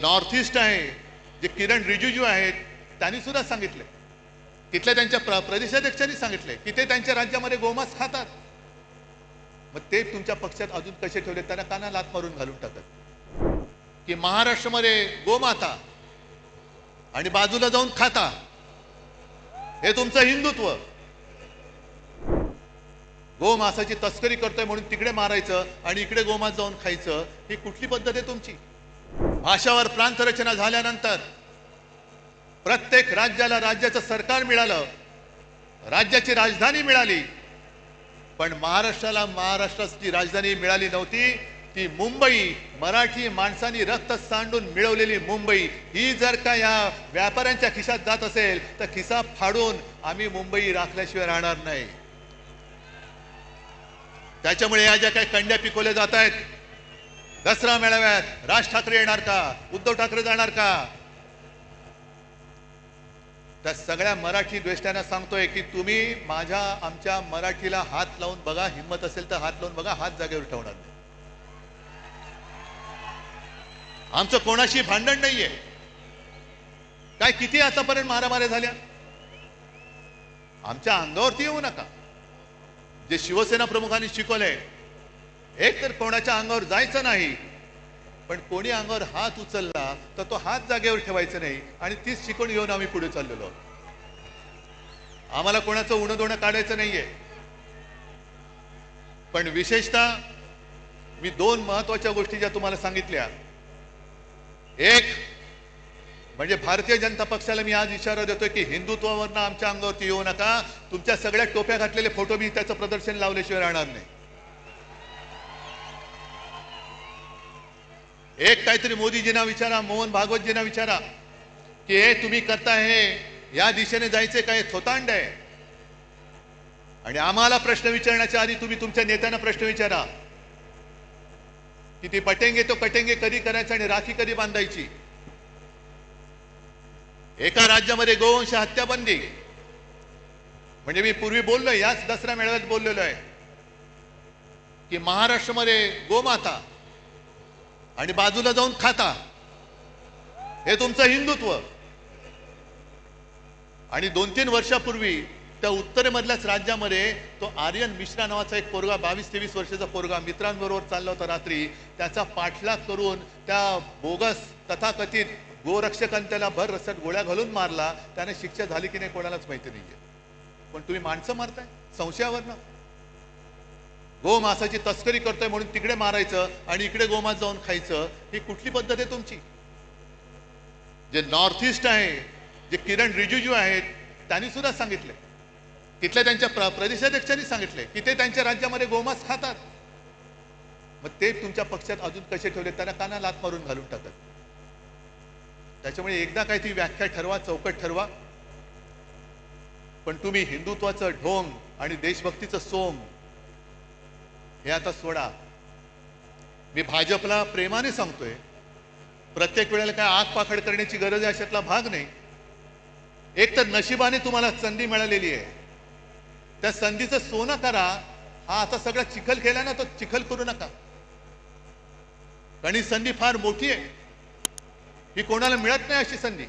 North east आहे जे किरण रिजिजू आहेत त्यांनी सुद्धा सांगितले. तिथल्या त्यांच्या प्र प्रदेशाध्यक्षांनी सांगितले की ते त्यांच्या राज्यामध्ये गोमास खातात. मग ते तुमच्या पक्षात अजून कसे ठेवले त्यांना काना लात मारून घालून टाकत. की महाराष्ट्रामध्ये गोमाता आणि बाजूला जाऊन खाता. हे तुमचं हिंदुत्व. गोमासाची तस्करी करतोय म्हणून तिकडे मारायचं आणि इकडे गोमास जाऊन खायचं ही कुठली पद्धत आहे तुमची? भाषावर प्रांत रचना झाल्यानंतर प्रत्येक राज्याला राज्याचं सरकार मिळालं राज्याची राजधानी मिळाली. पण महाराष्ट्राला महाराष्ट्राची राजधानी मिळाली नव्हती ती मुंबई. मराठी माणसांनी रक्त सांडून मिळवलेली मुंबई. ही जर का या व्यापाऱ्यांच्या खिशात जात असेल तर खिसा फाडून आम्ही मुंबई राखल्याशिवाय राहणार नाही. त्याच्यामुळे या ज्या काही कंड्या पिकवल्या जात आहेत दसरा मेळाव्यात राज ठाकरे येणार का? उद्धव ठाकरे जाणार का? त्या सगळ्या मराठी द्वेष्ट्यांना सांगतोय की तुम्ही माझ्या आमच्या मराठीला हात लावून बघा हिंमत असेल तर हात लावून बघा हात जागेवर ठेवणार नाही. आमचं कोणाशी भांडण नाहीये. काय किती आतापर्यंत मारामाऱ्या झाल्या? आमच्या अंगावरती येऊ नका. जे शिवसेना प्रमुखांनी शिकवलंय एक तर कोणाच्या अंगावर जायचं नाही पण कोणी अंगावर हात उचलला तर तो हात जागेवर ठेवायचा नाही आणि तीच शिकवण घेऊन आम्ही पुढे चाललेलो. आम्हाला कोणाचं उणं दोणं काढायचं नाहीये. पण विशेषतः मी दोन महत्त्वाच्या गोष्टी ज्या तुम्हाला सांगितल्या. एक म्हणजे भारतीय जनता पक्षाला मी आज इशारा देतोय की हिंदुत्वावरनं आमच्या अंगावरती येऊ नका. तुमच्या सगळ्या टोप्या घातलेले फोटो मी त्याचं प्रदर्शन लावल्याशिवाय राहणार नाही. एक काहीतरी मोदीजींना विचारा मोहन भागवतजींना विचारा की हे तुम्ही करता हे या दिशेने जायचे काय? थोतांड आहे. आणि आम्हाला प्रश्न विचारण्याच्या आधी तुम्ही तुमच्या नेत्यांना प्रश्न विचारा. की ती पटेंगे तो कटेंगे कधी करायचं आणि राखी कधी बांधायची? एका राज्यामध्ये गोवंश हत्या बंदी म्हणजे मी पूर्वी बोललोय याच दसरा मेळाव्यात बोललेलो आहे की महाराष्ट्रामध्ये गोमाता. आणि बाजूला जाऊन खाता. हे तुमचं हिंदुत्व. आणि दोन तीन वर्षापूर्वी त्या उत्तरेमधल्याच राज्यामध्ये तो आर्यन मिश्रा नावाचा एक पोरगा बावीस तेवीस वर्षाचा पोरगा मित्रांबरोबर चालला होता रात्री. त्याचा पाठलाग करून त्या बोगस तथाकथित गोरक्षकांनी त्याला भर रस्त्यात गोळ्या घालून मारला. त्याने शिक्षा झाली की नाही कोणालाच माहिती नाहीये. पण तुम्ही माणसं मारताय? संशयावरनं गोमासाची तस्करी करतोय म्हणून तिकडे मारायचं आणि इकडे गोमास जाऊन खायचं ही कुठली पद्धत आहे तुमची? जे नॉर्थ ईस्ट आहे जे किरण रिजिजू आहेत त्यांनी सुद्धा सांगितले तिथल्या त्यांच्या प्र प्रदेशाध्यक्षांनी सांगितले की ते त्यांच्या राज्यामध्ये गोमास खातात. मग ते तुमच्या पक्षात अजून कसे ठेवले त्यांना काना लात मारून घालून टाकत. त्याच्यामुळे एकदा काय ती व्याख्या ठरवा चौकट ठरवा. पण तुम्ही हिंदुत्वाचं ढोंग आणि देशभक्तीचं सोम हे आता सोडा. मी भाजपला प्रेमाने सांगतोय. प्रत्येक वेळेला काय आग पाखड करण्याची गरज आहे अशातला भाग नाही. एक तर नशिबाने तुम्हाला संधी मिळालेली आहे. त्या संधीचं सोनं करा. हा आता सगळा चिखल केला ना तो चिखल करू नका. कारण ही संधी फार मोठी आहे. ही कोणाला मिळत नाही अशी संधी.